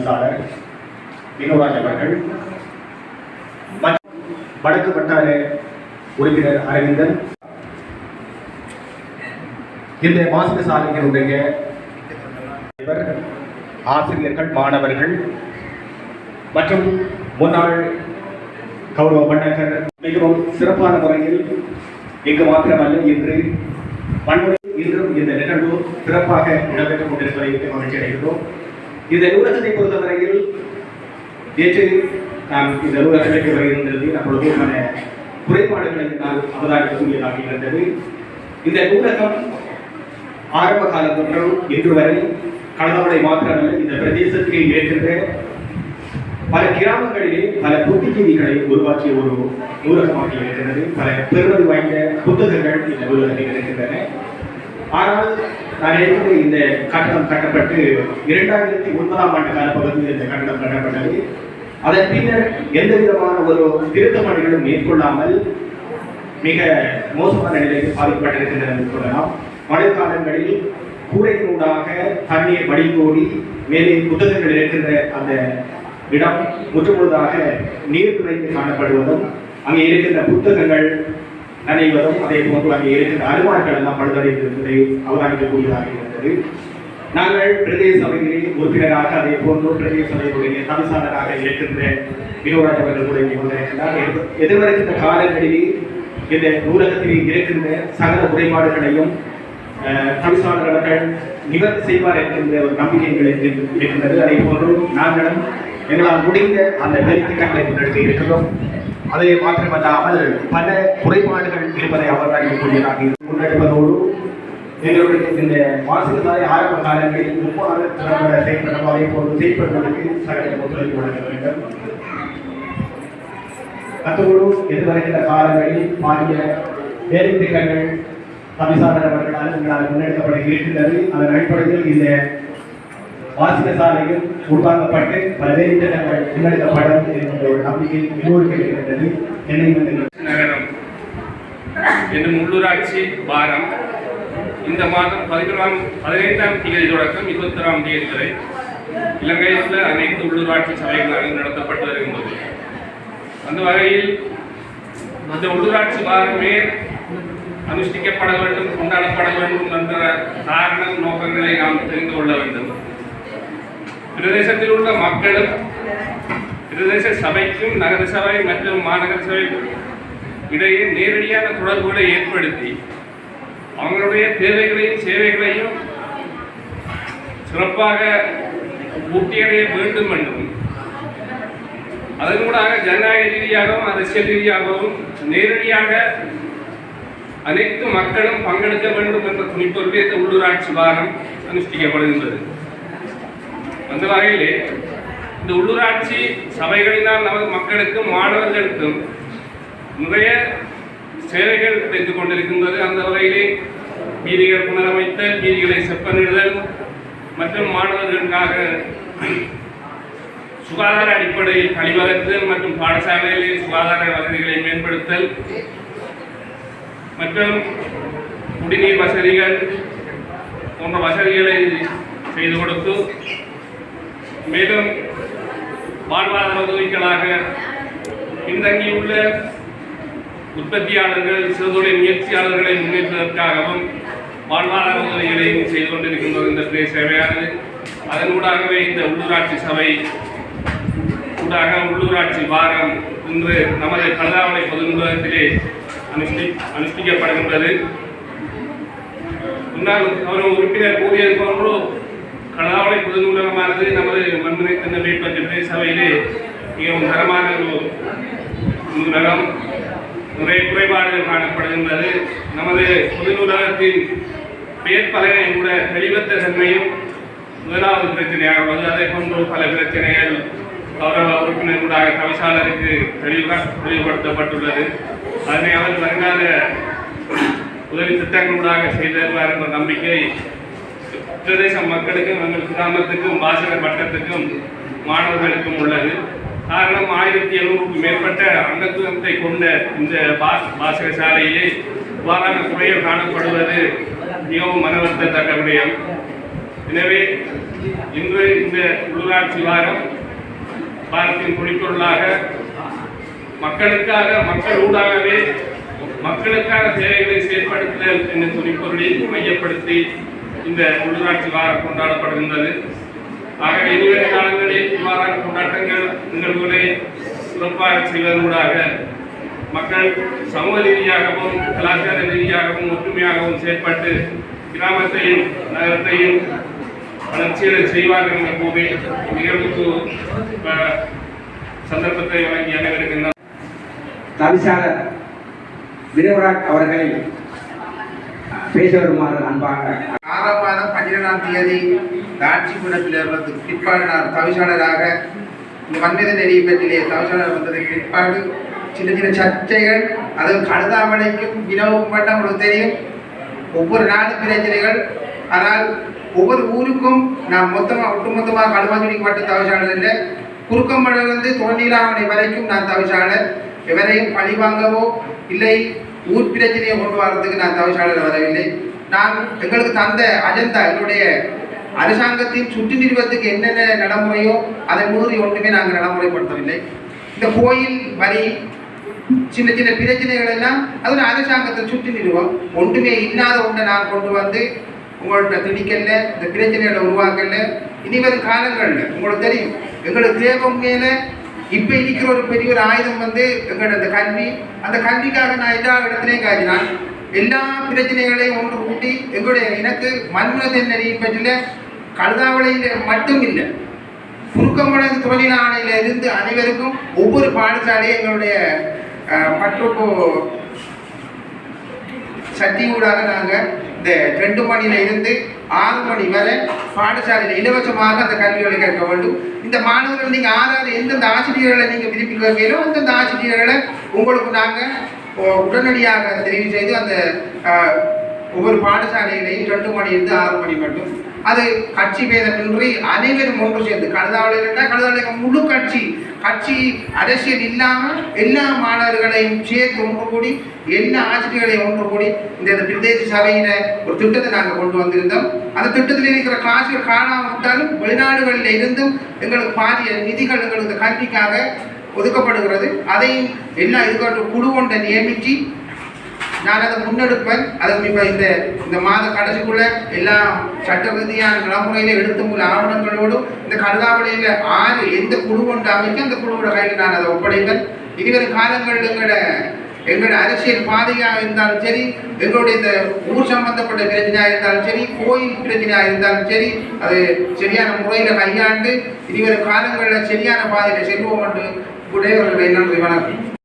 தவிசாளர் வினோராஜ் அவர்கள் வடக்கு வட்டார உறுப்பினர் அரவிந்தன் இந்த வாசக சாலையினுடைய ஆசிரியர்கள் மாணவர்கள் மற்றும் முன்னாள் கௌரவ மன்னகர் மிகவும் சிறப்பான முறையில் இங்கு மாத்திரமல்ல இன்று வன்முறை இன்றும் இந்த நிகழ்வு சிறப்பாக இடம்பெற்றுக் கொண்டிருப்பதை மகிழ்ச்சி அடைகிறோம் இந்த நூலகத்தை பொறுத்தவரையில் நேற்று நான் இந்த நூலகத்திற்கு வருகின்றது. அப்பொழுது பல குறைபாடுகளை நான் அவதானிக்கக்கூடியதாக இருந்தது. இந்த நூலகம் ஆரம்ப காலம் தொற்று இன்று வரை கடலவடை மாத்திரமல்ல இந்த பிரதேசத்தில் இருக்கின்ற பல கிராமங்களிலே பல புத்திஜீவிகளை உருவாக்கிய ஒரு நூலகமாக இருக்கிறது பல பெருமதி வாய்ந்த புத்தகங்கள் இந்த நூலகத்தில் இருக்கின்றன. ஆனால் நான் நினைக்கிற இந்த கட்டணம் கட்டப்பட்டு இரண்டாயிரத்தி ஒன்பதாம் ஆண்டு காலப்பகுதியில் இந்த கட்டணம் கட்டப்பட்டது. அதன் பின்னர் எந்த விதமான ஒரு திருத்த பணிகளும் மேற்கொள்ளாமல் மிக மோசமான நிலையில் பாதிக்கப்பட்டிருக்கின்றன என்று சொல்லலாம். மழைக்காலங்களில் கூரையினூடாக தண்ணீர் வடிகோடி மேலே புத்தகங்கள் இருக்கின்ற அந்த இடம் முற்றுமுழுதாக நீர் துறைந்து காணப்படுவதும் அங்கே இருக்கின்ற புத்தகங்கள் நனைவதும் அதே போன்று அங்கே இருக்கின்ற அலுவலர்கள் எல்லாம் பழுதடைந்திருப்பதை அவதானிக்கக்கூடியதாக இருந்தது. நாங்கள் பிரதேச சபைகளில் உறுப்பினராக அதே போன்று பிரதேச சபைகளுடைய தவிசாளராக இருக்கின்ற வினோராஜ் அவர்கள் கூட இங்கே வந்திருக்கிறார் எதிர்வருகின்ற காலங்களில் இந்த நூலகத்தில் இருக்கின்ற சகல குறைபாடுகளையும் அஹ், அவர்கள் நிவர்த்தி செய்வார் என்கின்ற ஒரு நம்பிக்கை எங்களுக்கு இருக்கின்றது. அதே போன்று நாங்களும் எங்களால் முடிந்த அந்த வேலைத்திட்டங்களை முன்னெடுத்து இருக்கிறோம். அதே மாத்திரமல்லாமல் பல குறைபாடுகள் இருப்பதை அவர் அவதானிக்கக்கூடியதாக முன்னெடுப்பதோடு எங்களுடைய இந்த வாசகத்தாய் ஆரம்ப காலங்களில் முப்பாறு திறம்பட செயல்படும் அதே போன்று செயல்படுவதற்கு சகல ஒத்துழைப்பு வழங்க வேண்டும். அத்தோடு எதிர்வருகின்ற காலங்களில் பாரிய வேலை திட்டங்கள் தமிழ்சாதர் அவர்களால் எங்களால் முன்னெடுக்கப்பட இருக்கின்றது அதன் அடிப்படையில் இந்த வாசிக சாலையில் உருவாக்கப்பட்டு பல்வேறு திட்டங்கள் முன்னெடுக்கப்படும் என்கின்ற ஒரு நம்பிக்கை எல்லோருக்கும் இருக்கின்றது என்னை நகரம். என்னும் உள்ளூராட்சி வாரம். இந்த மாதம் பதினொன்றாம் பதினைந்தாம் தேதி தொடக்கம் இருபத்தொராம் தேதி வரை இலங்கையில் அனைத்து உள்ளூராட்சி சபைகளாக நடத்தப்பட்டு வருகின்றது. அந்த வகையில் இந்த உள்ளூராட்சி வாரமே அனுஷ்டிக்கப்பட வேண்டும் கொண்டாடப்பட வேண்டும் என்ற காரணம் நோக்கங்களை நாம் தெரிந்து கொள்ள வேண்டும். பிரதேசத்தில் உள்ள மக்களும் பிரதேச சபைக்கும் நகர சபை மற்றும் மாநகர சபைக்கும் இடையே நேரடியான தொடர்புகளை ஏற்படுத்தி அவங்களுடைய தேவைகளையும் சேவைகளையும் சிறப்பாக பூர்த்தியடைய வேண்டும் என்றும் அதன் கூடாக ஜனநாயக ரீதியாகவும் அரசியல் ரீதியாகவும் நேரடியாக அனைத்து மக்களும் பங்கெடுக்க வேண்டும் என்ற துணிப்பொருளே இந்த உள்ளூராட்சி வாரம் அனுஷ்டிக்கப்படுகின்றது. அந்த வகையிலே இந்த உள்ளூராட்சி சபைகளினால் நமது மக்களுக்கும் மாணவர்களுக்கும் நிறைய சேவைகள் கிடைத்துக் கொண்டிருக்கின்றது. அந்த வகையிலே வீதிகள் புனரமைத்தல் வீதிகளை செப்பனிடுதல் மற்றும் மாணவர்களுக்காக சுகாதார அடிப்படையில் கழிவகத்தல் மற்றும் பாடசாலைகளில் சுகாதார வசதிகளை மேம்படுத்தல் மற்றும் குடிநீர் வசதிகள் போன்ற வசதிகளை செய்து கொடுத்து மேலும் வாழ்வாதார உதவிகளாக பின்தங்கியுள்ள உற்பத்தியாளர்கள் சிறுதொழில் முயற்சியாளர்களை முன்னேற்றுவதற்காகவும் வாழ்வாதார உதவிகளையும் செய்து கொண்டிருக்கின்றது இந்த பிரதேச சேவையானது அதன் ஊடாகவே இந்த உள்ளூராட்சி சபை ஊடாக உள்ளூராட்சி வாரம் இன்று நமது கல்லாவளை பொது நூலகத்திலே அனுஷ்டி அனுஷ்டிக்கப்படுகின்றது. முன்னாள் கௌரவ உறுப்பினர் கூறியது போன்றோ கலாவளை பொது நூலகமானது நமது வேட்பற்ற சபையிலே மிகவும் தரமான ஒரு நூலகம். நிறைய குறைபாடுகள் காணப்படுகின்றது. நமது பொது நூலகத்தின் பெயர் பலகை கூட தெளிவற்ற தன்மையும் முதலாவது பிரச்சனையாக உள்ளது அதே போன்று பல பிரச்சனைகள் கௌரவ உறுப்பினர் கூட தவிசாளருக்கு தெளிவாக தெளிவுபடுத்தப்பட்டுள்ளது. அதனை அவர் வருங்கால உதவி திட்டங்களூடாக செய்து என்ற நம்பிக்கை பிரதேச மக்களுக்கும் எங்கள் கிராமத்துக்கும் வாசகர் வட்டத்துக்கும் மாணவர்களுக்கும் உள்ளது. காரணம் ஆயிரத்தி எழுநூறுக்கும் மேற்பட்ட அங்கத்துவத்தை கொண்ட இந்த பாஸ் பாசக சாலையிலே இவ்வாறான குறைகள் காணப்படுவது மிகவும் மனவருத்தத்தக்க விடயம். எனவே இன்று இந்த உள்ளாட்சி வாரம் வாரத்தின் குறிக்கோளாக மக்களுக்காக மக்கள் ஊடாகவே மக்களுக்கான சேவைகளை செயற்படுத்துதல் என்ற துணிப்பொருளில் மையப்படுத்தி இந்த உள்ளாட்சி வாரம் கொண்டாடப்படுகின்றது. ஆகவே இனிவரும் காலங்களில் இவ்வாறான கொண்டாட்டங்கள் நிகழ்வுகளை சிறப்பாக செய்வதனூடாக மக்கள் சமூக ரீதியாகவும் கலாச்சார ரீதியாகவும் ஒற்றுமையாகவும் செயற்பட்டு கிராமத்தையும் நகரத்தையும் வளர்ச்சியடை செய்வார்கள் என்ற போது நிகழ்வுக்கு சந்தர்ப்பத்தை வழங்கி அனைவருக்கும் தவிசாளர் விரைவராஜ் அவர்களை பேச வருமாறு அன்பாக ஆறாம் மாதம் பன்னிரெண்டாம் தேதி இந்த ஆட்சி குணத்திலிருந்து பிற்பாடு நான் தவிசாளராக இந்த வன்மத நெறியை தவிசாளர் வந்ததற்கு பிற்பாடு சின்ன சின்ன சர்ச்சைகள் அது கழுதாமலைக்கும் வினவும் பண்ண உங்களுக்கு தெரியும். ஒவ்வொரு நாடு பிரச்சனைகள் ஆனால் ஒவ்வொரு ஊருக்கும் நான் மொத்தமாக ஒட்டுமொத்தமாக கடுமாஞ்சுடிக்கு மட்டும் தவிசாளர் இல்லை. குறுக்கம்பலிருந்து தொழிலாவணை வரைக்கும் நான் தவிசாளர். எவரையும் பழி வாங்கவோ இல்லை ஊர் பிரச்சனையை கொண்டு வரதுக்கு நான் தவிசாளர் வரவில்லை. நான் எங்களுக்கு தந்த அஜெண்டா என்னுடைய அரசாங்கத்தின் சுற்று நிறுவனத்துக்கு என்னென்ன நடைமுறையோ அதை மீறி ஒன்றுமே நாங்கள் நடைமுறைப்படுத்தவில்லை. இந்த கோயில் வரி சின்ன சின்ன பிரச்சனைகள் எல்லாம் அது ஒரு அரசாங்கத்தை சுற்றி நிறுவம் ஒன்றுமே இல்லாத ஒன்றை நான் கொண்டு வந்து உங்கள்கிட்ட திணிக்கல இந்த பிரச்சனைகளை உருவாக்கல இனிவரும் காலங்களில் உங்களுக்கு தெரியும் எங்களுக்கு தேவை மேலே இப்போ இருக்கிற ஒரு பெரிய ஒரு ஆயுதம் வந்து எங்களோட அந்த கல்வி அந்த கல்விக்காக நான் எல்லா இடத்துலையும் காட்டினான் எல்லா பிரச்சனைகளையும் ஒன்று கூட்டி எங்களுடைய எனக்கு மன்மதன் நெறியை பற்றில கழுதாவளையில் மட்டும் இல்லை சுருக்கமடங்கு தொழில் ஆணையில இருந்து அனைவருக்கும் ஒவ்வொரு பாடசாலையும் எங்களுடைய அஹ், பற்றுப்பு சக்தி ஊடாக நாங்கள் இந்த ரெண்டு மணியில இருந்து ஆறு மணி வரை பாடசாலையில் இலவசமாக அந்த கல்விகளை கேட்க வேண்டும். இந்த மாணவர்கள் நீங்கள் ஆறாறு எந்தெந்த ஆசிரியர்களை நீங்கள் விரும்பி கேட்கிறீங்களோ அந்தந்த ஆசிரியர்களை உங்களுக்கு நாங்கள் உடனடியாக தெரிவு செய்து அந்த ஒவ்வொரு பாடசாலையிலையும் ரெண்டு மணியிலிருந்து ஆறு மணி மட்டும் அது கட்சி பேதமின்றி அனைவரும் ஒன்று சேர்ந்து கழுதாவளையில கழுதாவளை முழு கட்சி கட்சி அரசியல் இல்லாமல் எல்லா மாணவர்களையும் சேர்த்து ஒன்று கூடி எல்லா ஆசிரியர்களையும் ஒன்று கூடி இந்த பிரதேச சபையின ஒரு திட்டத்தை நாங்கள் கொண்டு வந்திருந்தோம். அந்த திட்டத்தில் இருக்கிற காசுகள் காணாமல் விட்டாலும் வெளிநாடுகளில் இருந்தும் எங்களுக்கு பாரிய நிதிகள் எங்களுக்கு கல்விக்காக ஒதுக்கப்படுகிறது. அதையும் எல்லா இதுக்கு குழு ஒன்றை நியமித்து நான் அதை முன்னெடுப்பேன். அதை இப்போ இந்த இந்த மாத கடைசிக்குள்ள எல்லா சட்ட ரீதியான நடைமுறையில எடுத்துள்ள ஆவணங்களோடும் இந்த கருதாவளியில் ஆறு எந்த குழு கொண்டு அமைக்க அந்த குழுவோட கையில் நான் அதை ஒப்படைப்பேன். இனிவரும் காலங்களில் எங்களோட எங்களோட அரசியல் பாதையாக இருந்தாலும் சரி எங்களுடைய இந்த ஊர் சம்பந்தப்பட்ட பிரச்சனையாக இருந்தாலும் சரி கோயில் பிரச்சனையாக இருந்தாலும் சரி அது சரியான முறையில் கையாண்டு இனிவரும் காலங்களில் சரியான பாதையில் செல்வோம் என்று உடையவர்கள் நன்றி வணக்கம்.